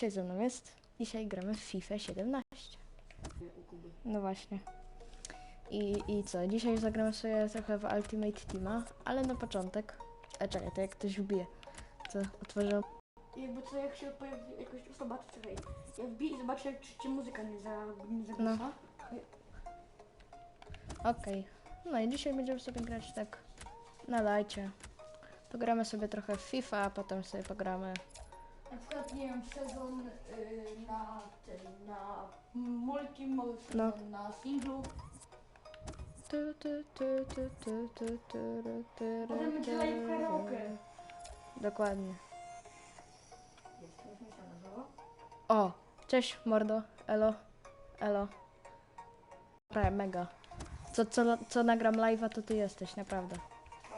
Dzisiaj ze mną jest. Dzisiaj gramy w FIFA 17. u Kuby. No właśnie. I, I co? Dzisiaj zagramy sobie trochę w Ultimate Teama, ale na początek. E, czekaj, to jak ktoś wbije. To otworzę. Jakby co, jak się pojawi jakaś osoba, to czekaj. Ja wbiję i zobaczę, czy cię muzyka nie, za, nie zagłusza. No. Okej. No i dzisiaj będziemy sobie grać tak na lajcie. Pogramy sobie trochę w FIFA, a potem sobie pogramy. Na przykład, nie wiem, sezon y, na tym, na multi, może No. na singlu. Tu, tu, tu, tu, tu, tu, tu, ru, tu, ru, Potem będzie tu, live ru. karaoke. Dokładnie. Jest, to już mi się nazywa. O! Cześć, mordo. Elo. Elo. Prawie mega. Co, co, co nagram live'a, to ty jesteś, naprawdę.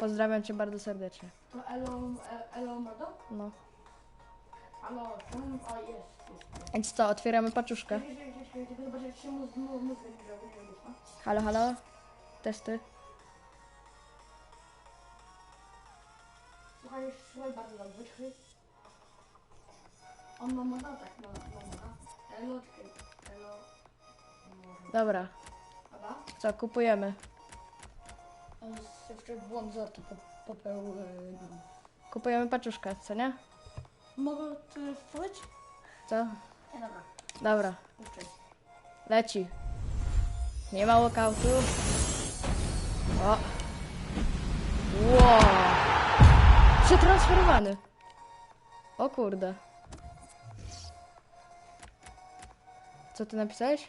Pozdrawiam cię bardzo serdecznie. To Elo, e- Elo Mado? No. A jest. Więc co, otwieramy paczuszkę. Halo, halo? Testy? Słuchaj, słuchaj bardzo dobrze. On ma moda? Tak, ma, ma moda. Elo, czekaj, Elo. Może. Dobra. Dobra? Co, kupujemy. On jeszcze błąd za to popełnił. Kupujemy paczuszkę, co nie? Mogę tu wchodzić? Co? Nie, dobra, Dobra. puszczaj. Leci. Nie ma walkoutu. O. Wow. Przetransferowany. O kurde. Co ty napisałeś?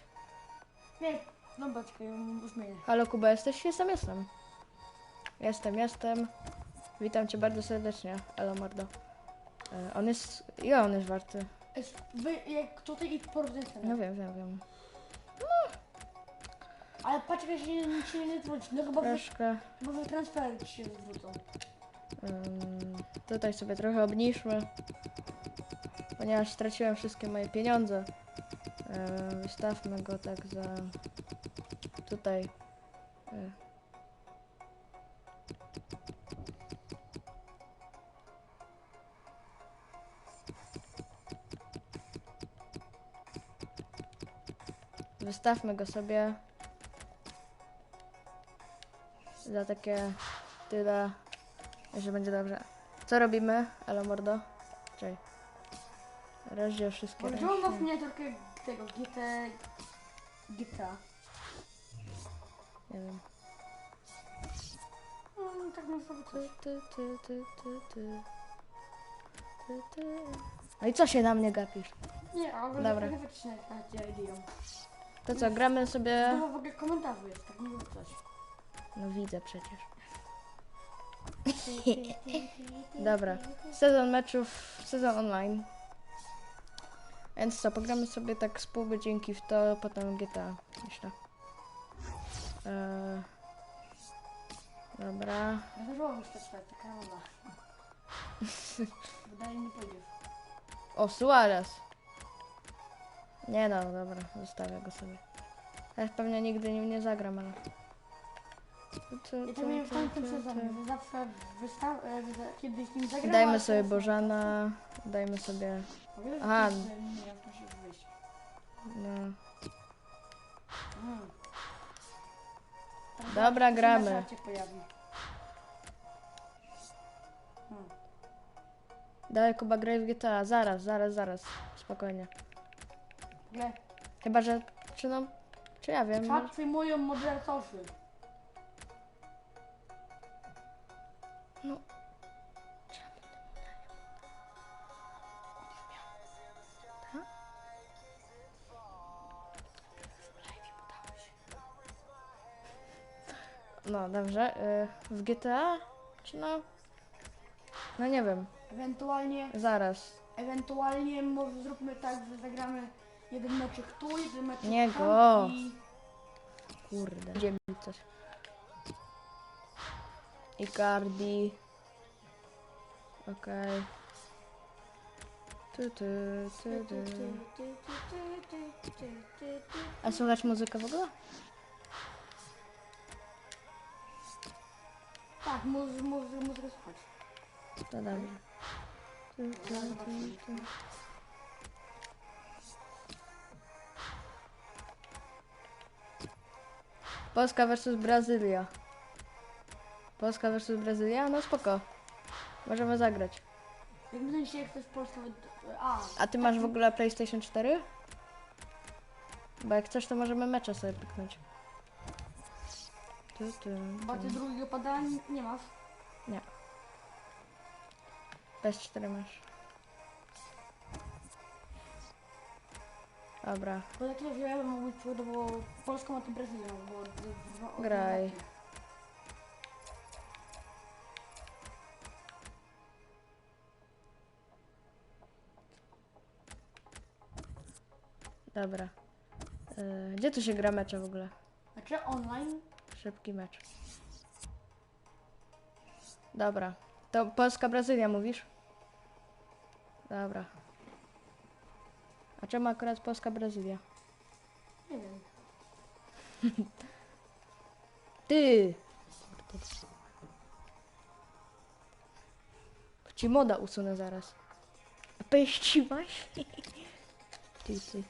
Nie, dobra, czekaj, ją zmienię. Halo Kuba, jesteś? Jestem, jestem. Jestem, jestem. Witam cię bardzo serdecznie. Elo mordo. E, on jest... Ja, on jest warty. Jest- Wy, jak tutaj i porównaj cenę. No wiem, wiem, wiem. Ale patrz, jak się nic się nie zwróci. No chyba Troszkę... chyba wy transfery ci się zwrócą. Ym, tutaj sobie trochę obniżmy, ponieważ straciłem wszystkie moje pieniądze. Ym, wystawmy go tak za tutaj. y. Wystawmy go sobie za takie tyle że będzie dobrze. Co robimy? Elo mordo? Czekaj. Rozdział wszystkie ma ręcznie. miniaturkę tego GT... GTA. Nie wiem. No, tak mam sobie coś. Ty, ty, ty, ty, ty, ty. Ty, ty. No i co się na mnie gapisz? Nie, ale Dobra. trochę faktycznie na ciebie dzieją. To co, gramy sobie... No w ogóle komentarzu jest, tak mówię coś. No widzę przecież. Dobra. Sezon meczów, sezon online. Więc co, pogramy sobie tak z pół godzinki w to, potem GTA, myślę. Eee, dobra. Mam jeszcze czwarta, taka mowa. Wydaje mi pójdziesz. O, Suarez. Nie no, dobra, zostawię go sobie. Ja pewnie nigdy nim nie zagram, ale... Ja to miałem w tamtym sezonie, że zawsze wystaw... e, kiedyś nim zagrałem. Dajmy sobie. Bożana, dajmy sobie... Aha. No. Mm. Teraz Dobra, gramy. Hmm. Daj Kuba graj w GTA, zaraz, zaraz, zaraz. Spokojnie. Nie, Chyba, że... Czy no... Czy ja wiem? czat przyjmują moderatorzy. No. No dobrze. y, W GTA? Czy no? No nie wiem. Ewentualnie, Zaraz. ewentualnie może zróbmy tak, że zagramy jeden meczek tu, jeden meczek Nie tam go. i... Kurde. Gdzie mi coś? Icardi. Okej. Tu, tu, tu, tu. A słychać muzykę w ogóle? Tak, muzy, muzy, muzykę słuchać. To dobrze. Tu, tu, tu, tu. Polska versus Brazylia. Polska versus Brazylia? No spoko. Możemy zagrać. Jak myślę się, jak to jest Polska... A, A ty masz w ogóle PlayStation 4? Bo jak chcesz, to możemy mecze sobie pyknąć. Tu, tu, a ty tu. drugiego pada nie- nie masz? PS4 masz. Dobra, Bo tak wiem, mógł być przykładowo Polska ma to Brazylią, bo... d- dwa- Graj. dobra. E, gdzie tu się gra mecze w ogóle? Znaczy online? Szybki mecz. Dobra. To Polska-Brazylia mówisz? Dobra. A czemu akurat Polska-Brazylia? Nie wiem. Ty! Ci moda usunę zaraz. A peściłaś? Ty, ty.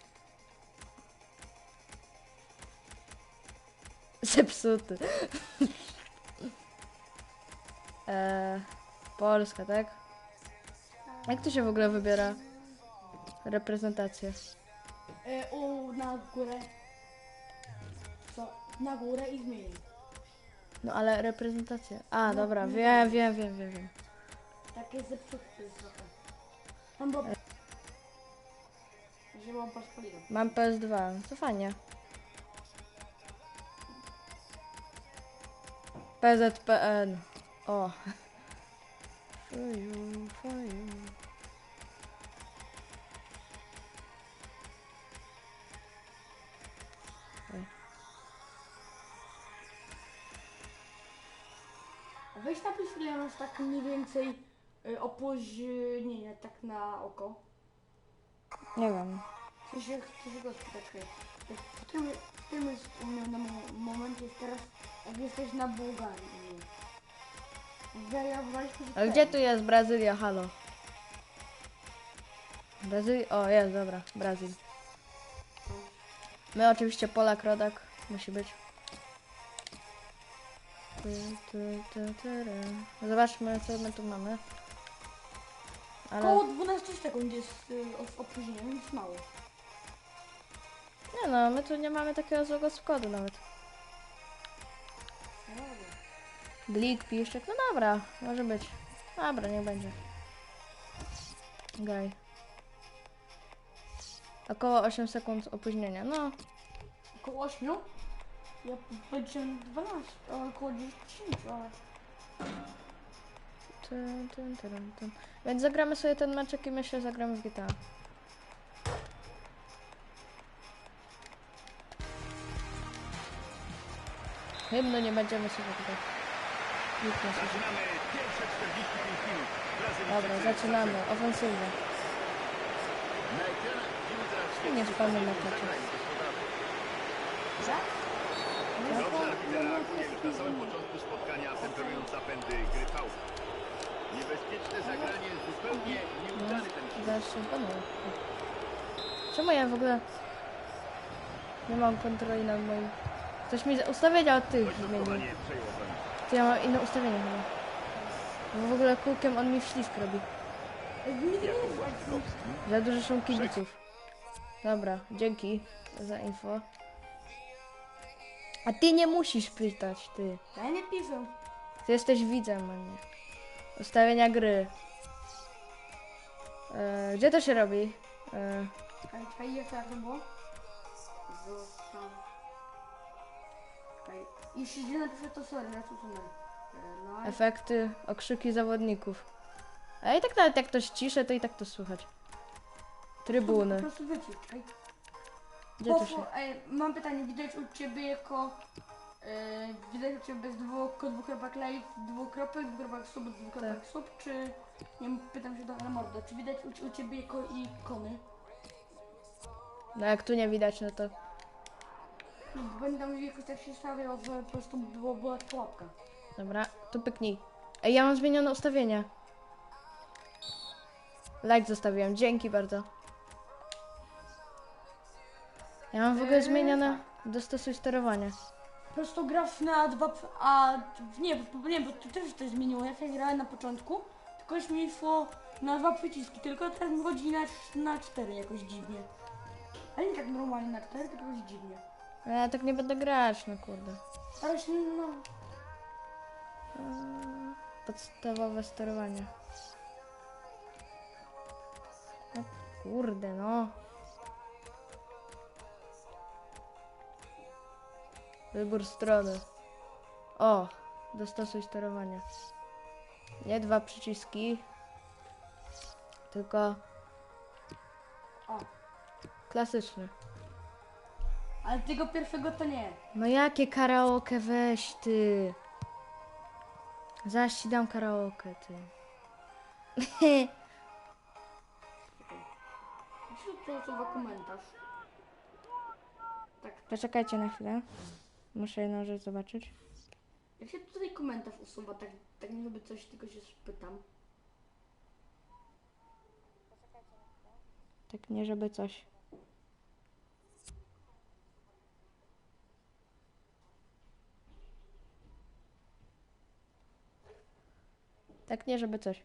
Zepsuty. eee, Polska, tak? Jak to się w ogóle wybiera reprezentację? E, o, na górę. Co? Na górę i zmienię. No ale reprezentacja. A, No, dobra, no wiem, dobra. wiem, wiem, wiem, wiem. Takie zepsute jest trochę. Tam było... Że mam. Mam PS2, to fajnie. PZPN. O. Faju, faju. Weź napisz ile masz tak mniej więcej y, opóźnienia tak na oko. Nie wiem. W sensie chcę się go. Jak- W którym, w którym jest u mnie na mo- momencie jest teraz, jak jesteś na Bułgarii? Zajawaliśmy Ale gdzie tu jest Brazylia? Halo. Brazylia? O, jest, dobra. Brazil. My oczywiście Polak, rodak. Musi być. Zobaczmy, co my tu mamy. Ale... Koło 12 sekund jest y, opóźnienie, więc mało. Nie no, my tu nie mamy takiego złego składu nawet. Glik, piszczek, no dobra, może być. Dobra, niech będzie. Gaj. Około 8 sekund opóźnienia, no. Około 8? Ja powiedziałem 12, a około 10, ale... Tyn, tyn, tyn, tyn. Więc zagramy sobie ten meczek i myślę, że zagramy w GTA. Hymnu nie będziemy sobie tutaj. Nikt nie słyszy. Zaczynamy pierwsze 45 minut. Brazylijczycy Dobra, zaczynamy. Ofensywę. Na ekranach widzimy teraz Nie wpadnę na to. zagrań Dobrze Kiel na samym początku spotkania temperując zapędy gry faul. Niebezpieczne zagranie, zupełnie nieudany ten się panuje. Czemu ja w ogóle nie mam kontroli nad moim... Ktoś mi ustawienia od tych zmienił. To ja mam inne ustawienie chyba. Bo w ogóle kółkiem on mi wślizg robi. Jakub Łańskowski. Za dużo są kibiców. Dobra, dzięki za info. A ty nie musisz pytać, ty. Ja nie piszę. Ty jesteś widzem, a nie. Ustawienia gry. E, gdzie to się robi? E, Czekaj, czekaj, jak to było? Zostaw. Czekaj. Jeśli źle napiszę, to sorry, ja to usunę. E, No, efekty, okrzyki zawodników. A i tak nawet jak ktoś ciszę, to i tak to słychać. Po Trybuny. prostu wycisz, czekaj. Gdzie to ej, mam pytanie, widać u Ciebie jako... E, widać u Ciebie bez dwóch, dwukropek live, dwukropek, dwukropek sub, dwukropek Tak. sub, czy... Nie wiem, pytam się do mordo, czy widać u, u Ciebie jako ikony? No jak tu nie widać, no to... Będę jakoś tak się stawiał, że po prostu było, była pułapka. Dobra, tu pyknij. Ej, ja mam zmienione ustawienie. Like zostawiłem, dzięki bardzo. Ja mam w ogóle Eee, zmienione dostosuj sterowanie. prostograf na dwa, p- a nie, bo, nie, bo to też to zmieniło. Jak ja grałem na początku, tylko już mi szło na dwa przyciski, tylko teraz mi chodzi na, na cztery jakoś dziwnie. Ale nie tak normalnie na cztery, tylko jakoś dziwnie. Ja tak nie będę grać, no kurde. Ale się, no, Eee, Podstawowe sterowanie. No kurde, no. Wybór strony. O, dostosuj sterowanie. Nie dwa przyciski, tylko o. klasyczny. Ale tego pierwszego to nie. No jakie karaoke weź ty? Zaś ci dam karaoke ty. Wśród to usuwa komentarz. Tak, Poczekajcie na chwilę. Muszę jedną rzecz zobaczyć. jak się tutaj komentarz usuwa, tak, tak nie lubię coś, tylko się spytam. Tak nie żeby coś. Tak nie żeby coś.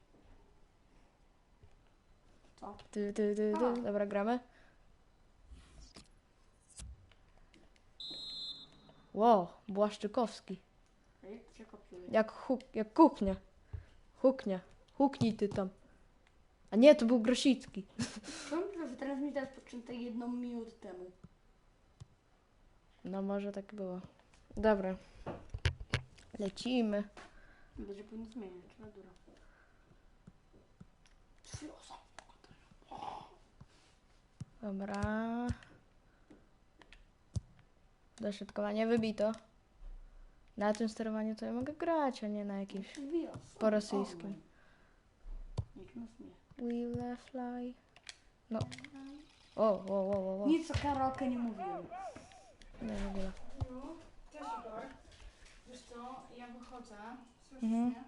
Co? Ty, ty, ty, ty. Dobra, gramy. Wow, Błaszczykowski. Kopiuję. Jak, huk, jak kuchnia. Huknia. Huknij ty tam. A nie, to był Grosicki. Mi teraz poczęte jedną minutę temu. No może tak było. Dobra. Lecimy. Będzie powinno zmieniać, na dura. Dobra. Dośrodkowanie wybito. Na tym sterowaniu to ja mogę grać, a nie na jakimś po rosyjskim. Nikt nas nie. Will fly. No. O, o, o, o, o. Nic o karaoke nie mówiłem. Nie w ogóle. No, Igor. Wiesz co, ja wychodzę. Słyszysz Mhm. mnie?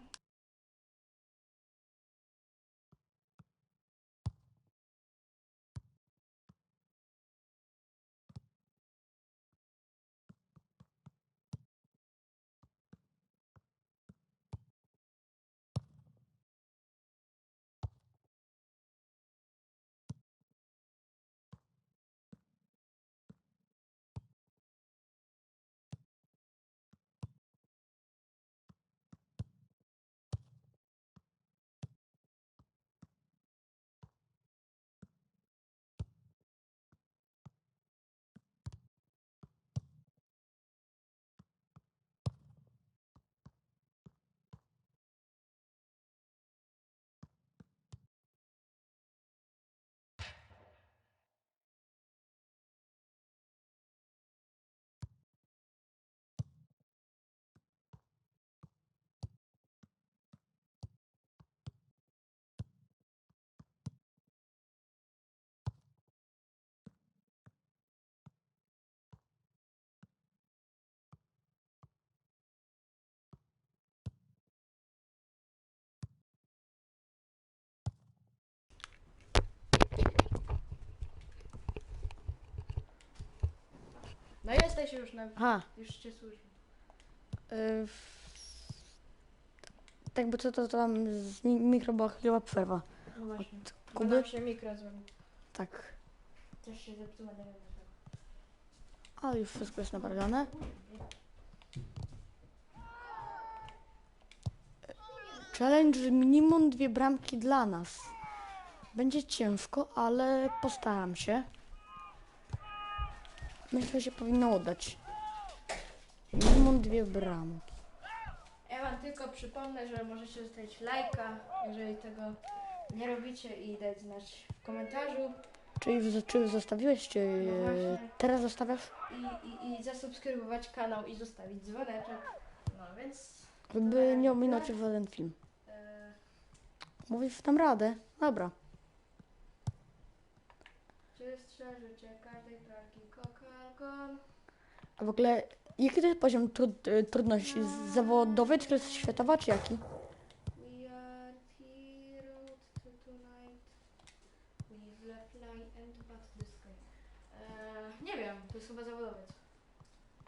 No jesteś już na... Aha. Już cię słyszę. Y, Tak, bo co to tam z mi- mikro była chwila przerwa. no właśnie. Kuby? Kuby? się mikro zrobił. Tak. Też się zepsuła, nie wiem dlaczego. Ale już wszystko jest naprawione. Challenge minimum dwie bramki dla nas. Będzie ciężko, ale postaram się. Myślę, że się powinno udać. Minimum dwie bramki. Ja wam tylko przypomnę, że możecie zostawić lajka, jeżeli tego nie robicie i dać znać w komentarzu Czyli, czy zostawiłeś, czy No właśnie. teraz zostawiasz? i, i, i zasubskrybować kanał i zostawić dzwoneczek. No więc... Żeby nie ominąć żaden film. E, Mówisz, dam radę. Dobra. czy strzeżycie każdej? A w ogóle, jaki to jest poziom trudności? No. Zawodowy, czy to jest światowa, czy jaki? E, nie wiem, to jest chyba zawodowiec.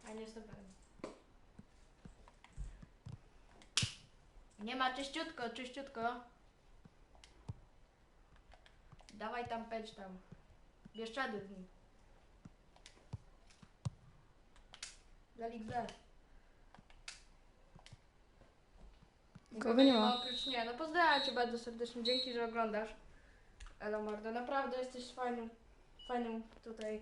Ja nie jestem pewien. Nie ma, czyściutko, czyściutko. Dawaj tam, pędź tam. Bieszczady w nim. Dla Lig B. Kogo nie ma? Oprócz nie, no pozdrawiam Cię bardzo serdecznie, dzięki, że oglądasz. Elo Mordo, naprawdę jesteś fajnym, fajnym tutaj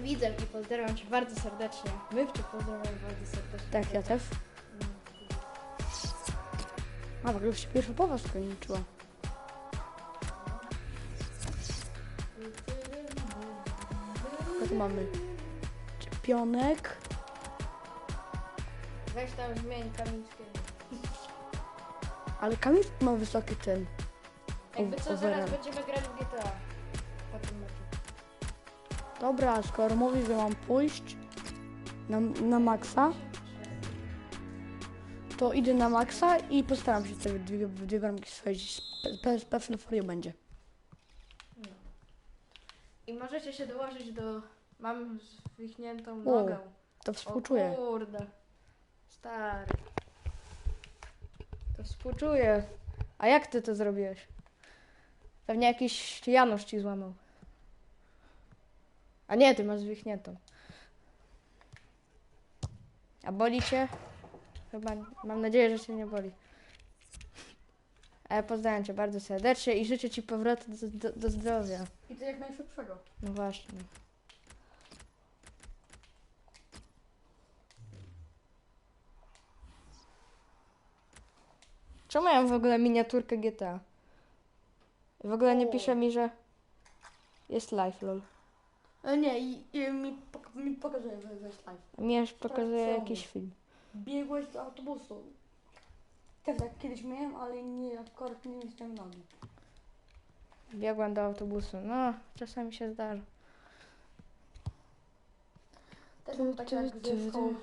widzem i pozdrawiam Cię bardzo serdecznie. My Cię pozdrawiamy bardzo serdecznie. Tak, ja też. A, w ogóle już się pierwsza połowa skończyła. Co tu mamy? Czempionek. Weź tam zmień Kamińskiego. Ale Kamil ma wysoki ten. Jakby co, zaraz overall. będziemy grać w GTA. Po tym meczu. Dobra, skoro mówisz, że mam pójść na, na maksa, to idę na maksa i postaram się sobie dwie, dwie bramki strzelić. Pe- pe- Pewnie będzie. I możecie się dołożyć do... Mam zwichniętą O, nogę. To O współczuję. kurde. Stary. To współczuję. A jak ty to zrobiłeś? Pewnie jakiś Janusz ci złamał. A nie, ty masz zwichniętą. A boli cię? Chyba, mam nadzieję, że cię nie boli. Ale pozdrawiam cię bardzo serdecznie i życzę ci powrotu do, do, do zdrowia. I to jak najszybszego. No właśnie. Czemu ja mam w ogóle miniaturkę GTA? W ogóle nie pisze mi, że jest live, lol. E, nie, i, i mi, pok- mi pokazuje, że jest live. Mi aż pokazuje co jakiś film. Biegłeś do autobusu. Też tak kiedyś miałem, ale nie, akurat nie miałem nogi. Biegłam do autobusu. No, czasami się zdarza. Też mam tak jak ze szkoły.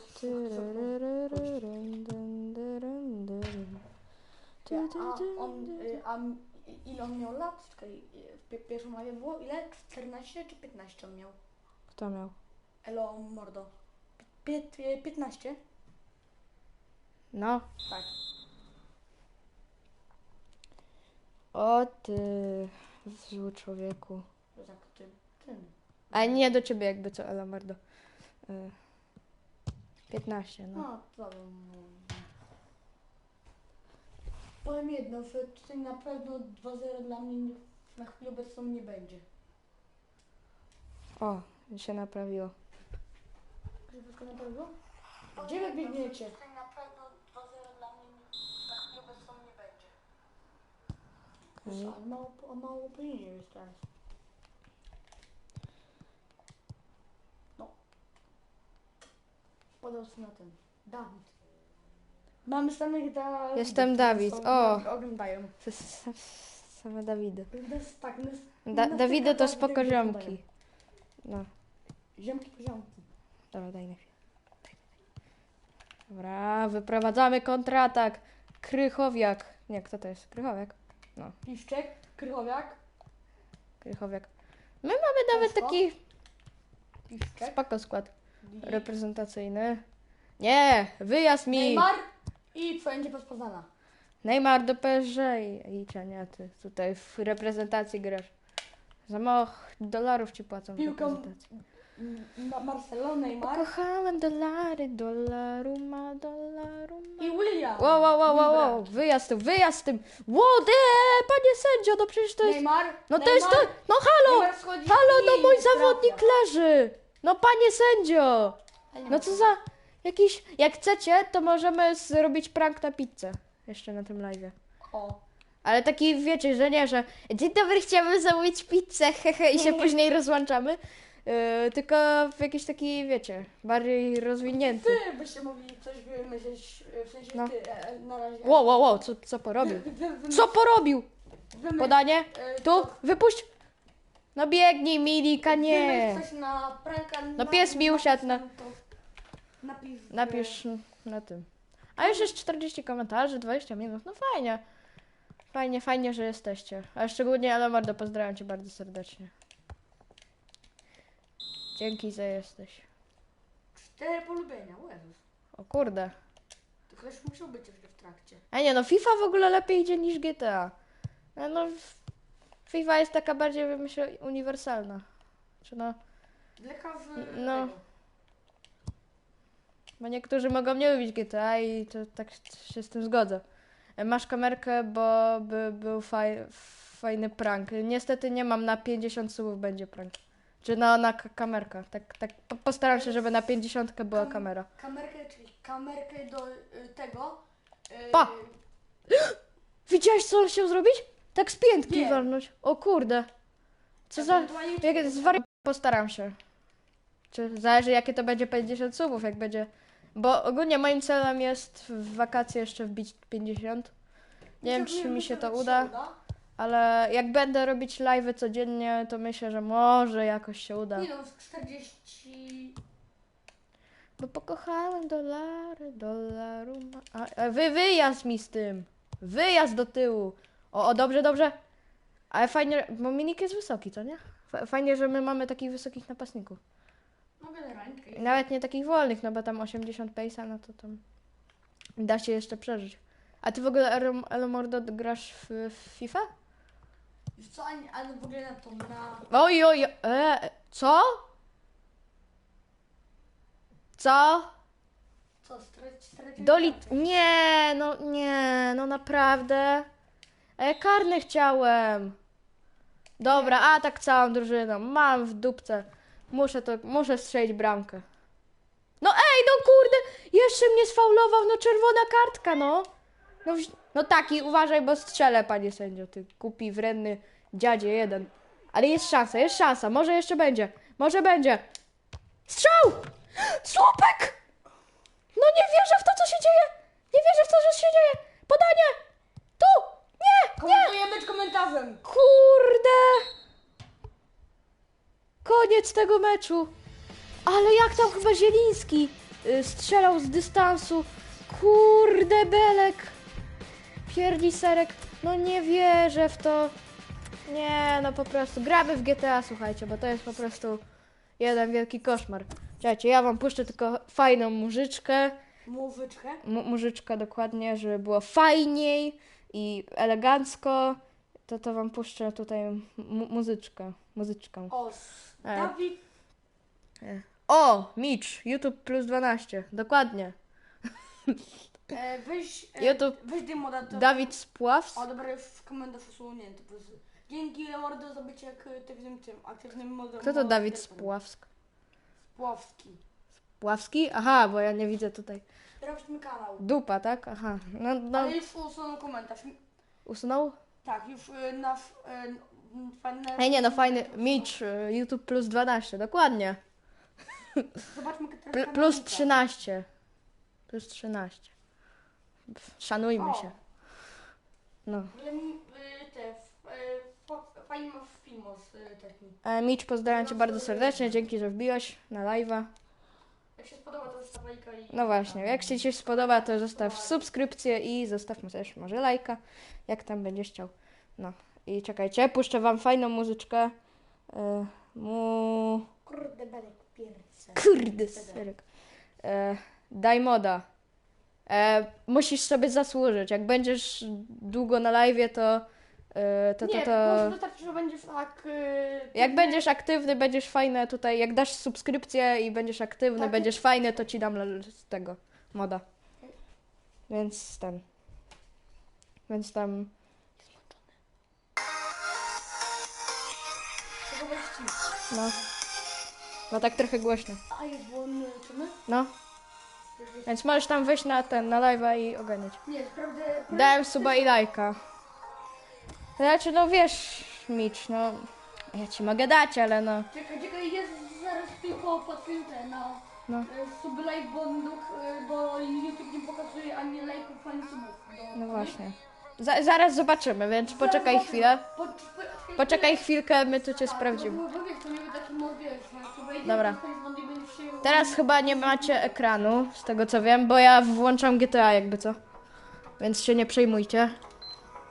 A on, y, a m- ile on miał lat? Czekaj, y, w pie- pierwszym live było ile? 14 czy 15 on miał? Kto miał? Elo mordo. Pie, pie, 15? No. Tak. O ty, zły człowieku. Tak ty, tym. Ale nie do ciebie jakby co, Elamardo. Y, 15, no. No, to dobra. Powiem jedno, że tutaj na pewno 2-0 dla mnie nie- na chwilę obecną nie będzie. O, się naprawiło. Czy wszystko naprawiło? Gdzie wy biegniecie? Tutaj na pewno 2-0 dla mnie na chwilę obecną nie będzie. Okej. A mało, a mało opóźnienie jest teraz. No. Podał się na ten. Dawid. Mamy samych da... Jestem Dawid, o. Oglądają. To s- s- Same Dawidy. To jest tak, no jest- Da no Dawidy to spoko Dawidy ziomki. oglądają. No, Ziomki poziomki. dobra, daj na chwilę. Daj, daj, daj. Dobra, wyprowadzamy kontratak. Krychowiak. Nie, kto to jest? Krychowiak? Piszczek, Krychowiak, Krychowiak. My mamy nawet Polsko? taki Piszczek, spoko skład reprezentacyjny. Nie, wyjazd mi! Neymar i wszędzie Poznana. Neymar do PSG i, i Ciania, ty tutaj w reprezentacji grasz. Za mało dolarów ci płacą w Piłką reprezentacji. Ma Marcelo, Neymar Kochałem dolary, dolaru ma, dolaru ma. i William. Wow, wow, wow, wow, wow, wyjazd tym, wyjazd tym. De, panie sędzio, no przecież to jest... Neymar, No to Neymar, jest to, no halo, Neymar schodzi halo, i no mój trafia. zawodnik leży. No panie sędzio. Ale nie No co za jakiś... Jak chcecie, to możemy zrobić prank na pizzę. Jeszcze na tym live'ie. O, Ale taki, wiecie, że nie, że dzień dobry, chciałabym zamówić pizzę, hehe, i się później rozłączamy. Yy, tylko w jakiś taki, wiecie, bardziej rozwinięty. ty byście mogli coś wymyślić, w sensie No. ty e, na razie. Wow, wow, wow, co, co porobił? Wy, wy, wy, Co porobił? Podanie? e, Tu, wypuść! No biegnij, Milika, nie. Wymyśl coś na pranka. No pies mi usiadł na- to Napisz. że- Napisz na tym. A już jest 40 komentarzy, 20 minut, no fajnie. Fajnie, fajnie, że jesteście. A szczególnie Alemardo, pozdrawiam cię bardzo serdecznie. Dzięki, że jesteś. Cztery polubienia, o Jezus. O kurde. To Ktoś musiał być jeszcze w trakcie. A nie, no FIFA w ogóle lepiej idzie niż GTA. No, no FIFA jest taka bardziej, myślę, uniwersalna. Czy no, Leka w No. tego. Bo niektórzy mogą nie lubić GTA i to tak się z tym zgodzę. E, Masz kamerkę, bo by był faj, fajny prank. Niestety nie mam na 50 subów będzie prank. Czy no na k- kamerka. Tak, tak po- postaram się, żeby na 50 była Kam- kamera. Kamerkę, czyli kamerkę do y, tego. Y, Pa! Widziałeś co on chciał zrobić? Tak z piętki Nie. walnąć. O kurde. Co za... Jak zwari... Postaram się. Czy zależy jakie to będzie 50 subów, jak będzie. Bo ogólnie moim celem jest w wakacje jeszcze wbić 50. Nie wiem, czy mi się to uda, ale jak będę robić live'y codziennie, to myślę, że może jakoś się uda. No, z 40. Bo pokochałem dolary, dolaru. ma- A, a wy, wyjazd mi z tym. Wyjazd do tyłu. O, o, dobrze, dobrze. Ale fajnie, bo minik jest wysoki, co nie? Fa- Fajnie, że my mamy takich wysokich napastników. No generalnie. Nawet nie takich wolnych, no bo tam 80 pace'a, no to tam da się jeszcze przeżyć. A ty w ogóle, Elo- Elomordo, grasz w, w FIFA? Wiesz co, ani- ale w ogóle na to, na... Oj, oj, e, co? Co? Co, stracić, stracić Dolit... Nie, no nie, no naprawdę. Ja karny chciałem. Dobra, a tak całą drużyną. Mam w dupce. Muszę to, muszę strzelić bramkę. No ej, no kurde, jeszcze mnie sfaulował, no czerwona kartka, no. No, no taki, uważaj, bo strzelę, panie sędzio, ty kupi wredny dziadzie jeden. Ale jest szansa, jest szansa, może jeszcze będzie, może będzie. Strzał! Słupek! No nie wierzę w to, co się dzieje! Nie wierzę w to, że się dzieje! Podanie! Tu! Nie! Komentujemy komentarzem. Kurde! Koniec tego meczu. Ale jak tam chyba Zieliński y, strzelał z dystansu. Kurde, Belek. Pierdzi serek. No nie wierzę w to. Nie, no po prostu. Gramy w GTA, słuchajcie, bo to jest po prostu jeden wielki koszmar. Czekajcie, ja wam puszczę tylko fajną muzyczkę. Muzyczkę. Mu- muzyczka dokładnie, żeby było fajniej i elegancko, to to wam puszczę tutaj mu- muzyczkę, muzyczkę. O, E. Dawid. O, Mitch, YouTube plus 12, dokładnie. E, weź. E, YouTube. Weź dymoda. To... Dawid Spławs. O, dobra, w komentarzu usunięty. Dzięki Leonardo za bycie aktywnym tym, aktywnym modem. Kto to Dawid Spławsk? Spławski. Spławski? Aha, bo ja nie widzę tutaj. Sprawdźmy kanał. Dupa, tak? Aha, no, no Ale już usunął komentarz. usunął? Tak, już y, na. Fajne. Ej, nie, no fajny, Mitch, y, YouTube plus 12, dokładnie. Zobaczmy teraz Pl- plus Mika. 13. Plus 13. Pff, Szanujmy O. się. No. Y, te. f- y, masz y. E, Mitch, pozdrawiam Cię bardzo serdecznie, dzięki, że wbiłeś na live'a. Jak się spodoba, to zostaw lajka i. No właśnie, jak się Ci spodoba, to zostaw subskrypcję i zostaw mu też może lajka, jak tam będziesz chciał. No i czekajcie, puszczę Wam fajną muzyczkę. E, mu... Kurde, belek pierce. Kurde, serek. E, daj moda. E, musisz sobie zasłużyć. Jak będziesz długo na live'ie, to, e, to, to, Nie, to... wystarczy, że będziesz tak. y, Jak będziesz aktywny, będziesz fajny tutaj, jak dasz subskrypcję i będziesz aktywny, Tak. będziesz fajny, to ci dam z tego moda. Więc ten. Więc tam. No. No tak trochę głośno. A jest włączymy? No. Więc możesz tam wejść na ten, na live'a i ogarniać. Nie, sprawdzę. Dałem suba i lajka. Znaczy, no wiesz, Mitch, no. Ja ci mogę dać, ale no. Czekaj, czekaj, jest zaraz tylko potwierdzę na No. y, sub live, bo, y, bo YouTube nie pokazuje ani lajków, ani subów. No właśnie. Za, zaraz zobaczymy, więc poczekaj chwilę. Po, po, Poczekaj chwilkę, my tu cię sprawdzimy. Dobra. Teraz chyba nie macie ekranu, z tego co wiem, bo ja włączam GTA jakby co. Więc się nie przejmujcie.